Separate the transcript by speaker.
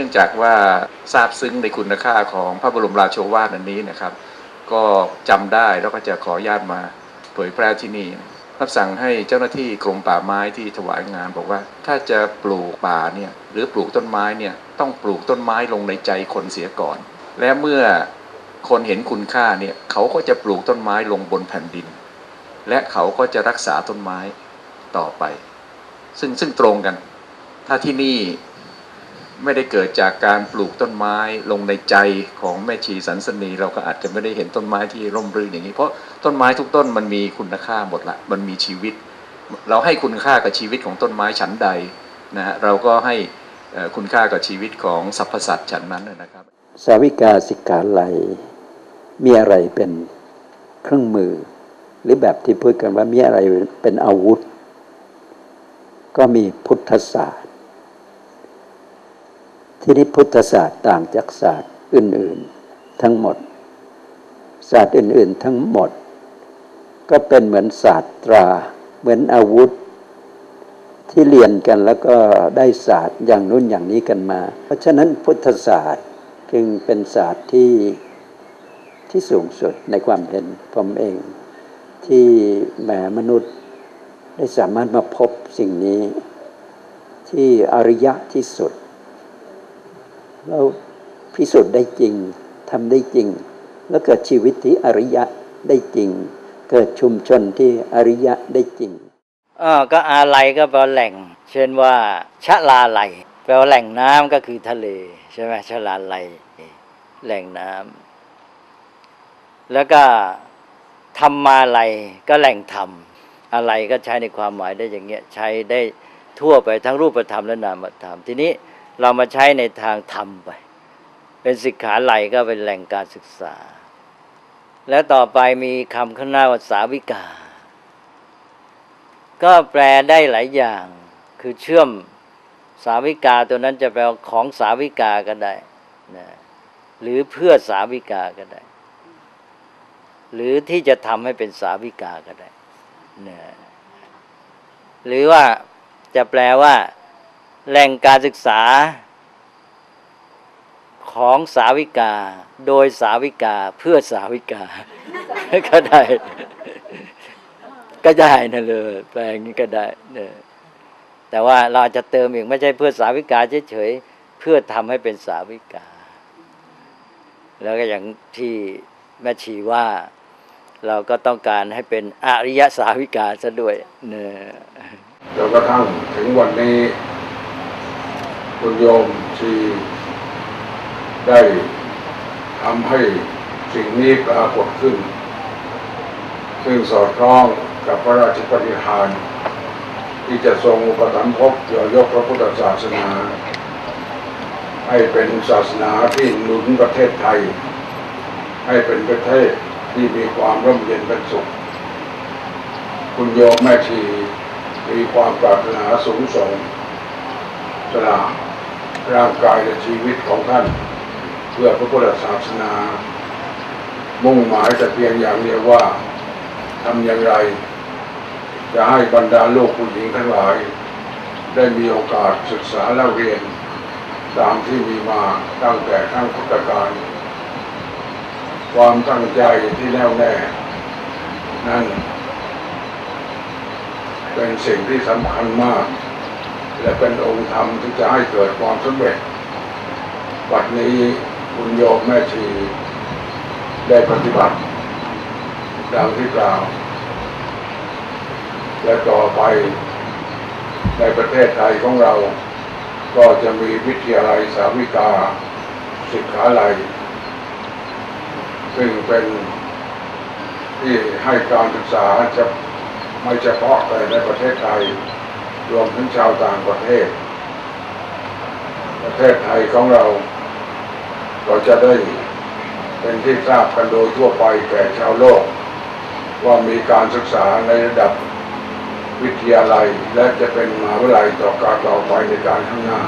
Speaker 1: นื่องจากว่าทราบซึ้งในคุณค่าของพระบรมราโชวาทอันนี้นะครับ ก็จำได้แล้วก็จะขอญาตมาเผยแพร่ที่นี่รับสั่งให้เจ้าหน้าที่กรมป่าไม้ที่ถวายงานบอกว่า ถ้าจะปลูกป่าเนี่ยหรือปลูกต้นไม้เนี่ยต้องปลูกต้นไม้ลงในใจคนเสียก่อน และเมื่อคนเห็นคุณค่าเนี่ยเขาก็จะปลูกต้นไม้ลงบนแผ่นดิน และเขาก็จะรักษาต้นไม้ต่อไป ซึ่งซึ่งตรงกัน ถ้าที่นี่ ไม่ได้เกิดจากการปลูกต้นไม้ลงในใจของแม่ชีสันสนี เราก็อาจจะไม่ได้เห็นต้นไม้ที่ร่มรื่นอย่างนี้ เพราะต้นไม้ทุกต้นมันมีคุณค่าหมดละมันมีชีวิต เราให้คุณค่ากับชีวิตของต้นไม้ชั้นใดนะฮะเราก็ให้คุณค่ากับชีวิตของสรรพสัตว์ชั้นนั้นนะครับ
Speaker 2: สาวิกาสิกขาไลยมีอะไรเป็นเครื่องมือ หรือแบบที่พูดกันว่ามีอะไรเป็นอาวุธ ก็มีพุทธศาสตร์ ที่นี้พุทธศาสตร์ต่างจากศาสตร์อื่น ๆ ทั้งหมด ศาสตร์อื่น ๆ ทั้งหมด ก็เป็นเหมือนศาสตรา เหมือนอาวุธ ที่เรียนกันแล้วก็ได้ศาสตร์อย่างนู้นอย่างนี้กันมา เพราะฉะนั้นพุทธศาสตร์จึงเป็นศาสตร์ที่ที่สูงสุดในความเห็นผมเอง ที่แหมมนุษย์ได้สามารถมาพบสิ่งนี้ ที่อริยะที่สุด แล้วพิสูจน์ได้จริงทำได้จริง แล้วเกิดชีวิตที่อริยะได้จริง เกิดชุมชนที่อริยะได้จริง
Speaker 3: อ่าก็อาไลก็แปลแหล่ง เช่นว่าชะลาไหลแปลว่าแหล่งน้ำก็คือทะเลใช่ไหมชะลาไหลแหล่งน้ำแล้วก็ธรรมาไหลก็แหล่งธรรมอะไรก็ใช้ในความหมายได้อย่างเงี้ยใช้ได้ทั่วไปทั้งรูปธรรมและนามธรรมทีนี้ เรามาใช้ในทางธรรมไป เป็นสิกขาไหลก็เป็นแหล่งการศึกษา และต่อไปมีคำข้างหน้าว่าสาวิกา ก็แปลได้หลายอย่าง คือเชื่อมสาวิกาตัวนั้นจะแปลของสาวิกาก็ได้นะหรือเพื่อสาวิกาก็ได้ หรือที่จะทำให้เป็นสาวิกาก็ได้นะหรือว่าจะแปลว่า แหล่งการศึกษาของสาวิกา โดยสาวิกาเพื่อสาวิกา ก็ได้ ก็ได้นะเลย แปลงนี้ก็ได้เนอะแต่ว่าเราอาจจะเติมอีกไม่ใช่เพื่อสาวิกาเฉยๆเพื่อทำให้เป็นสาวิกา แล้วก็อย่างที่แม่ชีว่าเราก็ต้องการให้เป็นอริยสาวิกาซะด้วยเนอะ
Speaker 4: จนกระทั่งถึงวันนี้ คุณโยมชีได้ทำให้สิ่งนี้ปรากฏขึ้น ซึ่งสอดคล้องกับพระราชปฏิหาร ที่จะทรงอุปถัมภกเกี่ยวยกพระพุทธศาสนา ให้เป็นศาสนาที่หนุนประเทศไทย ให้เป็นประเทศที่มีความร่มเย็นเป็นสุข คุณโยมแม่ชีมีความปรารถนาสูงส่งสละ ร่างกายและชีวิตของท่าน เพื่อพระพุทธศาสนา มุ่งหมายแต่เพียงอย่างเดียวว่าทำอย่างไร จะให้บรรดาลูกผู้หญิงทั้งหลาย ได้มีโอกาสศึกษาและเรียน ตามที่มีมาตั้งแต่ครั้งพุทธกาลความตั้งใจที่แน่วแน่ นั่น เป็นสิ่งที่สำคัญมาก และเป็นองค์ธรรมที่จะให้เกิดความสำเร็จวันนี้คุณโยมแม่ชีได้ปฏิบัติดังที่กล่าว และต่อไปในประเทศไทยของเรา ก็จะมีวิทยาลัยสาวิกาศิกขาลัย ซึ่งเป็นที่ให้การศึกษาจะไม่เฉพาะแต่ในประเทศไทย รวมถึงชาวต่างประเทศ ประเทศไทยของเราก็จะได้เป็นที่ทราบกันโดยทั่วไปแก่ชาวโลก ว่ามีการศึกษาในระดับวิทยาลัย และจะเป็นมหาวิทยาลัยต่อการต่อไปในการข้างหน้า